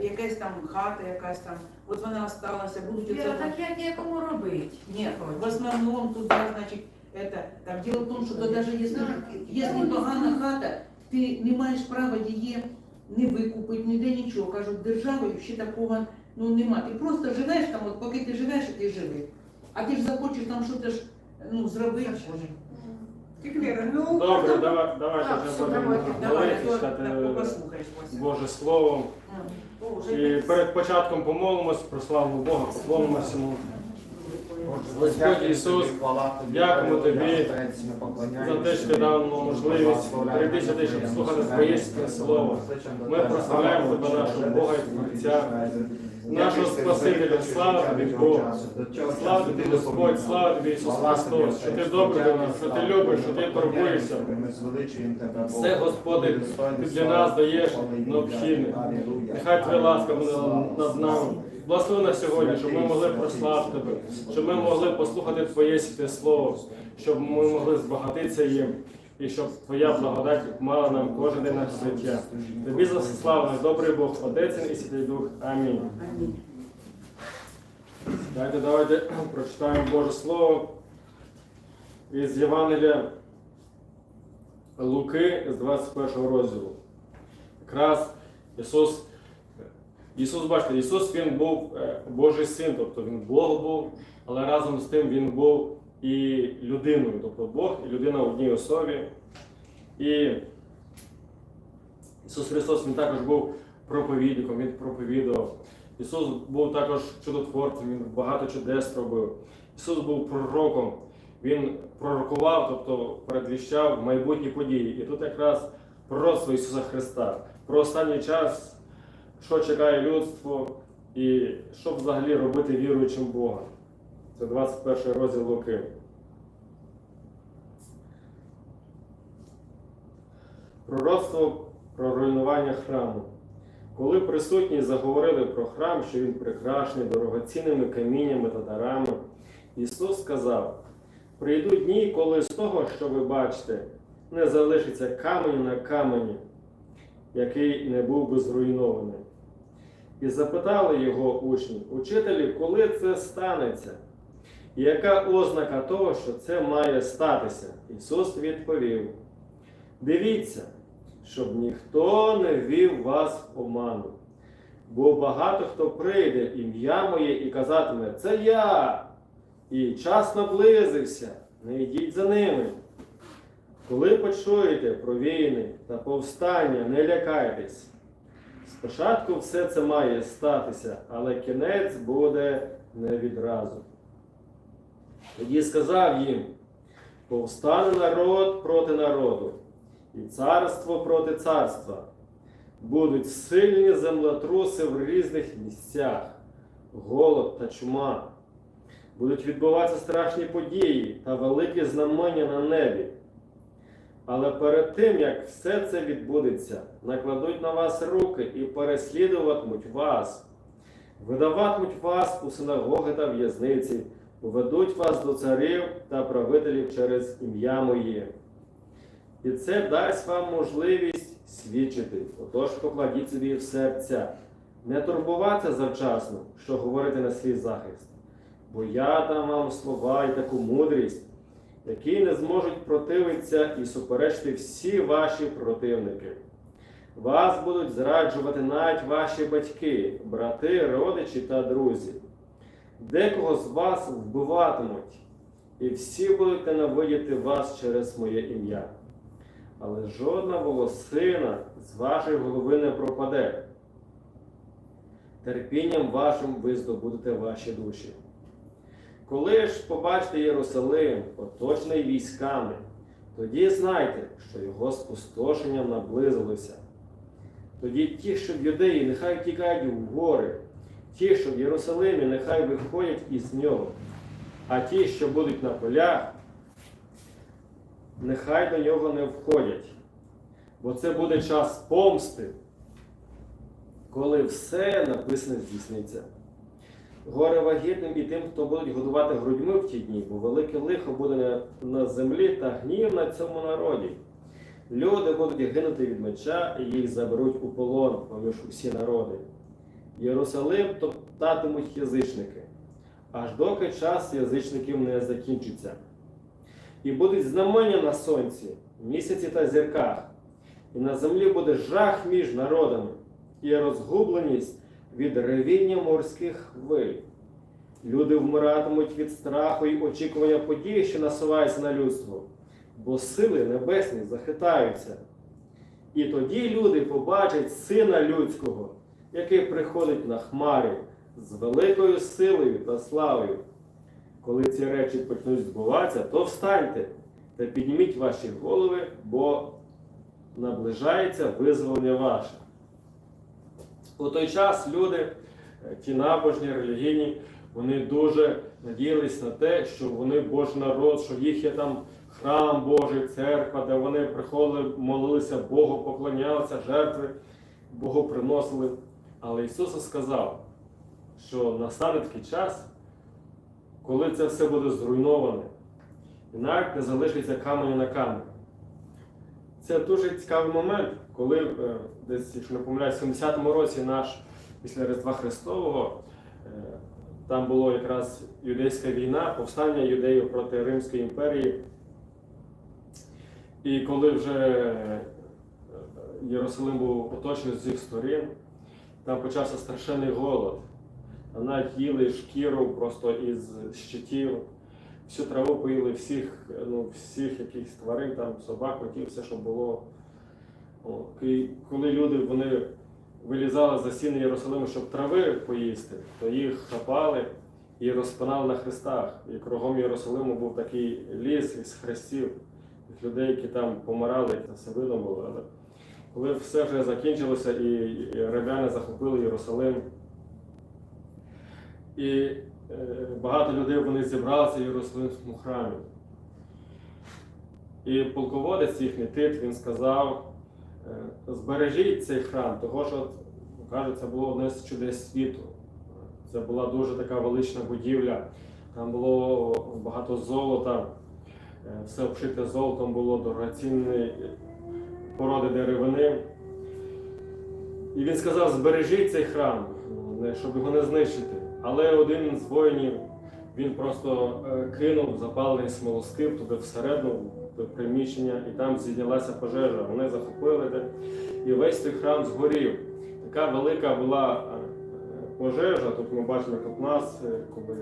якась там хата, якась там, от вона осталася, будуть Віра, оце. так як некому робити? Нет, в основном туда, значит, это, там дело в том, що то даже если, если погана хата, ти не маєш права її не викупити, ніде нічого. Кажуть, державою ще такого ну, нема. Ти просто живеш там, от поки ти живеш, і ти живи. А ти ж захочеш там щось ну, зробити. Ну Добре, давай, давайте вже все, будемо давайте, Давай, говорити, то, читати послухаєш, Вася. Боже Слово. О, вже І перед початком помолимось, прославимо Бога, поклонимося йому. Господь Ісус, дякуємо Тобі за те, що ти дав нам можливість прийти сюди, щоб слухати Твоє святе Слово. Ми прославляємо Тебе, нашого Бога і Творця, Спасителя. Слава Тобі, Бог. Слава Тобі, Господь, слава Тобі, Ісус Христос, що ти добрий до нас, що ти любиш, що ти турбуєшся. Все, Господи, ти для нас даєш необхідне. Нехай Твоя ласка буде над нами. Благослови нас сьогодні, щоб ми могли прославити Тебе, щоб ми могли послухати Твоє святе Слово, щоб ми могли збагатитися їм, і щоб Твоя благодать мала нам кожен день наше життя. Тобі за слава, добрий Бог, Отець і Святий Дух. Амінь. Давайте, давайте прочитаємо Боже Слово із Євангелія Луки з 21 розділу. Якраз Ісус, Ісус, бачите, Ісус Він був е, Божий син, тобто Він Бог був, але разом з тим Він був і людиною, тобто Бог і людина в одній особі. І Ісус Христос Він також був проповідником, Він проповідував. Ісус був також чудотворцем, Він багато чудес робив. Ісус був пророком, Він пророкував, тобто передвіщав майбутні події. І тут якраз пророцтво Ісуса Христа про останній час, що чекає людство і що взагалі робити віруючим Бога. Це 21 розділ Луки. Пророцтво про руйнування храму. Коли присутні заговорили про храм, що він прикрашений дорогоцінними каміннями та дарами, Ісус сказав: прийдуть дні, коли з того, що ви бачите, не залишиться каменю на камені, який не був би зруйнований. І запитали його учні, учителі, коли це станеться? І яка ознака того, що це має статися? Ісус відповів: Дивіться, щоб ніхто не ввів вас в оману. Бо багато хто прийде ім'я моє і казатиме, це я, і час наблизився, не йдіть за ними. Коли почуєте про війни та повстання, не лякайтесь. Спочатку все це має статися, але кінець буде не відразу. Тоді сказав їм: повстане народ проти народу, і царство проти царства. Будуть сильні землетруси в різних місцях, голод та чума. Будуть відбуватися страшні події та великі знамення на небі. Але перед тим, як все це відбудеться, накладуть на вас руки і переслідуватимуть вас, видаватимуть вас у синагоги та в'язниці, поведуть вас до царів та правителів через ім'я моє. І це дасть вам можливість свідчити. Отож покладіть собі в серця, не турбуватися завчасно, що говорити на свій захист. Бо я дам вам слова і таку мудрість, які не зможуть противитися і суперечити всі ваші противники. Вас будуть зраджувати навіть ваші батьки, брати, родичі та друзі. Декого з вас вбиватимуть, і всі будуть ненавидіти вас через моє ім'я. Але жодна волосина з вашої голови не пропаде. Терпінням вашим ви здобудете ваші душі. Коли ж побачите Єрусалим, оточений військами, тоді знайте, що його спустошення наблизилося. Тоді ті, що в юдеї, нехай втікають в гори, ті, що в Єрусалимі, нехай виходять із нього, а ті, що будуть на полях, нехай до нього не входять. Бо це буде час помсти, коли все написане здійсниться. Горе вагітним і тим, хто будуть годувати грудьми в ті дні, бо велике лихо буде на, землі та гнів на цьому народі. Люди будуть гинути від меча, і їх заберуть у полон поміж усі народи. Єрусалим топтатимуть язичники, аж доки час язичників не закінчиться. І будуть знамення на сонці, місяці та зірках, і на землі буде жах між народами, і розгубленість від ревіння морських хвиль. Люди вмиратимуть від страху і очікування подій, що насуваються на людство, бо сили небесні захитаються. І тоді люди побачать Сина Людського, який приходить на хмарі з великою силою та славою. Коли ці речі почнуть збуватися, то встаньте та підніміть ваші голови, бо наближається визволення ваше. У той час люди, е, ті набожні, релігійні, вони дуже надіялись на те, що вони Божий народ, що їх є там храм Божий, церква, де вони приходили, молилися Богу, поклонялися, жертви Богу приносили. Але Ісус сказав, що настане такий час, коли це все буде зруйноване, і навіть не залишиться каменя на камені. Це дуже цікавий момент, коли е, десь, якщо не помиляюсь, в 70-му році наш після Різдва Христового е, там була якраз юдейська війна, повстання юдеїв проти Римської імперії. І коли вже е, Єрусалим був оточений з усіх сторін, там почався страшенний голод. Там навіть їли шкіру просто із щитів, всю траву поїли всіх, ну, всіх якихось тварин, там, собак, котів, все, що було. І коли люди вони вилізали за стіни Єрусалиму, щоб трави поїсти, то їх хапали і розпинали на хрестах. І кругом Єрусалиму був такий ліс із хрестів, людей, які там помирали, це все видно було. Коли все вже закінчилося і римляни захопили Єрусалим, і е, багато людей вони зібралися в Єрусалимському храмі. І полководець їхній Тит, він сказав, е, збережіть цей храм, того що, кажуть, це було одне з чудес світу. Це була дуже така велична будівля, там було багато золота, е, все обшите золотом було дорогоцінні породи деревини. І він сказав, збережіть цей храм, щоб його не знищити. Але один з воїнів він просто е, кинув запалений смолоскип туди всередину до приміщення, і там зійнялася пожежа. Вони захопили те, і весь той храм згорів. Така велика була е, пожежа. Тут ми бачимо, як у нас, е, коли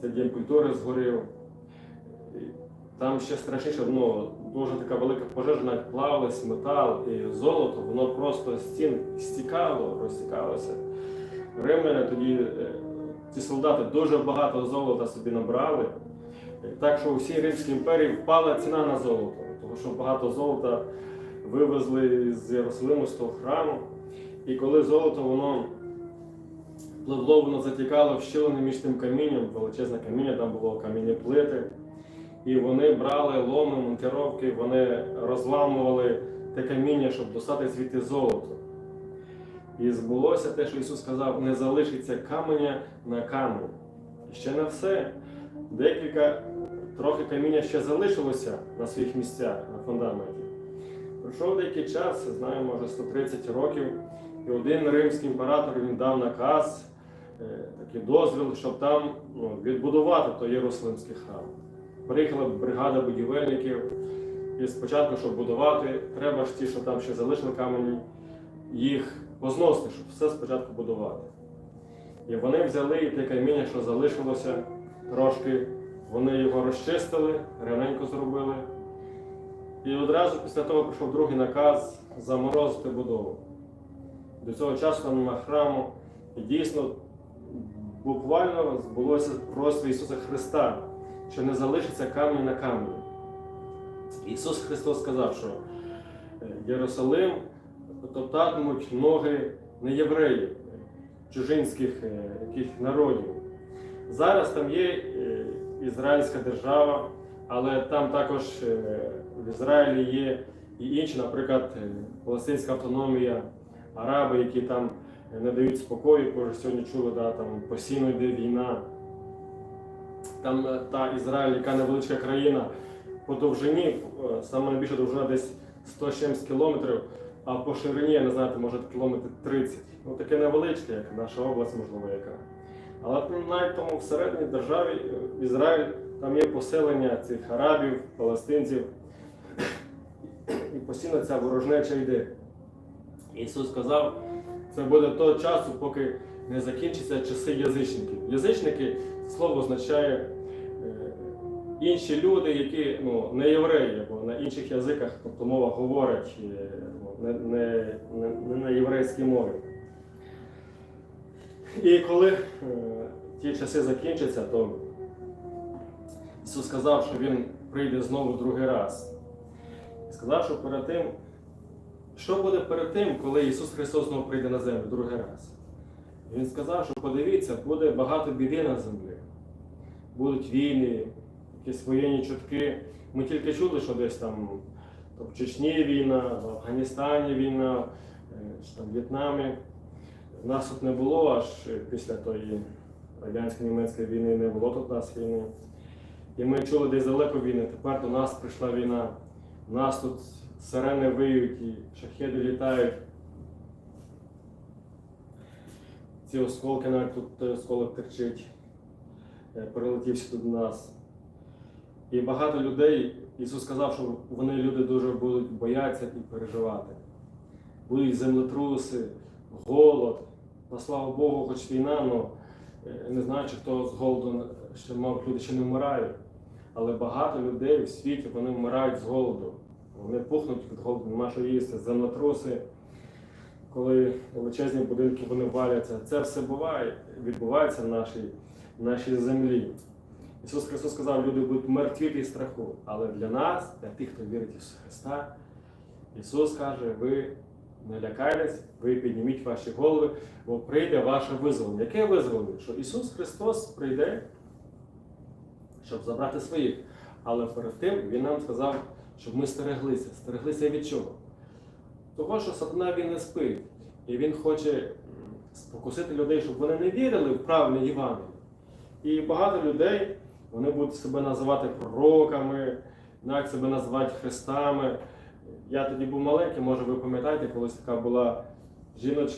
цей дім культури згорів. Там ще страшніше, ну, дуже така велика пожежа, навіть плавилась метал і золото, воно просто стін стікало, розтікалося. Римляни тоді, е, ці солдати дуже багато золота собі набрали. Е, Так що у всій Римській імперії впала ціна на золото, тому що багато золота вивезли з Єрусалиму з того храму. І коли золото воно пливло, воно затікало в щілини між тим камінням, величезне каміння, там було каміння плити. І вони брали ломи, монтировки, вони розламували те каміння, щоб достати звідти золото. І збулося те, що Ісус сказав, не залишиться каменя на камені. І ще не все. Декілька трохи каміння ще залишилося на своїх місцях на фундаменті. Пройшов деякий час, знаю, може 130 років, і один римський імператор він дав наказ, е, такий дозвіл, щоб там ну, відбудувати той Єрусалимський храм. Приїхала бригада будівельників, і спочатку, щоб будувати, треба ж ті, що там ще залишили камені, їх позносити, щоб все спочатку будувати. І вони взяли і те каміння, що залишилося трошки, вони його розчистили, рівненько зробили. І одразу після того прийшов другий наказ заморозити будову. До цього часу там нема храму, і дійсно буквально збулося пророцтво Ісуса Христа, що не залишиться камінь на камені. Ісус Христос сказав, що Єрусалим топтатимуть ноги не євреїв, чужинських е, яких народів. Зараз там є е, ізраїльська держава, але там також е, в Ізраїлі є і інші, наприклад, Палестинська автономія, араби, які там не дають спокою, як сьогодні чули, да, там постійно йде війна. Там та Ізраїль, яка невеличка країна, по довжині, саме найбільша довжина десь 100 з чимсь кілометрів, а по ширині, я не знаю, то, може кілометр 30. Ну таке невеличке, як наша область, можливо, яка. Але навіть тому всередині державі Ізраїль там є поселення цих арабів, палестинців. І постійно ця ворожнеча йде. Ісус сказав, це буде того часу, поки не закінчаться часи язичників. Язичники слово означає е, інші люди, які ну, не євреї, або на інших язиках, тобто мова говорять, ну, не, не, не, на єврейській мові. І коли е, ті часи закінчаться, то Ісус сказав, що Він прийде знову другий раз. Сказав, що перед тим, що буде перед тим, коли Ісус Христос знову прийде на землю другий раз? Він сказав, що подивіться, буде багато біди на землі. Будуть війни, якісь воєнні чутки. Ми тільки чули, що десь там то в Чечні війна, в Афганістані війна, е, що там в В'єтнамі. Нас тут не було аж після тої радянсько-німецької війни не було тут нас війни. І ми чули десь далеко війни. Тепер до нас прийшла війна. У нас тут сирени виють і шахеди літають. Ці осколки навіть тут той осколок терчить, е, прилетів сюди до нас. І багато людей, Ісус сказав, що вони люди дуже будуть боятися і переживати. Будуть землетруси, голод. На слава Богу, хоч війна, ну не знаю, чи хто з голоду ще мав люди ще не вмирають. Але багато людей у світі вони вмирають з голоду. Вони пухнуть від голоду, нема що їсти, землетруси, коли величезні будинки вони валяться. Це все буває, відбувається в нашій, в нашій землі. Ісус Христос сказав, люди будуть мертві від страху. Але для нас, для тих, хто вірить в Ісуса Христа, Ісус каже, ви не лякайтесь, ви підніміть ваші голови, бо прийде ваше визволення. Яке визволення? Що Ісус Христос прийде, щоб забрати своїх. Але перед тим Він нам сказав, щоб ми стереглися. Стереглися від чого? Того, що сатана він не спить. І він хоче спокусити людей, щоб вони не вірили в правильне Євангеліє. І багато людей вони будуть себе називати пророками, як себе називати Христами. Я тоді був маленький, може ви пам'ятаєте, колись така була жіночка.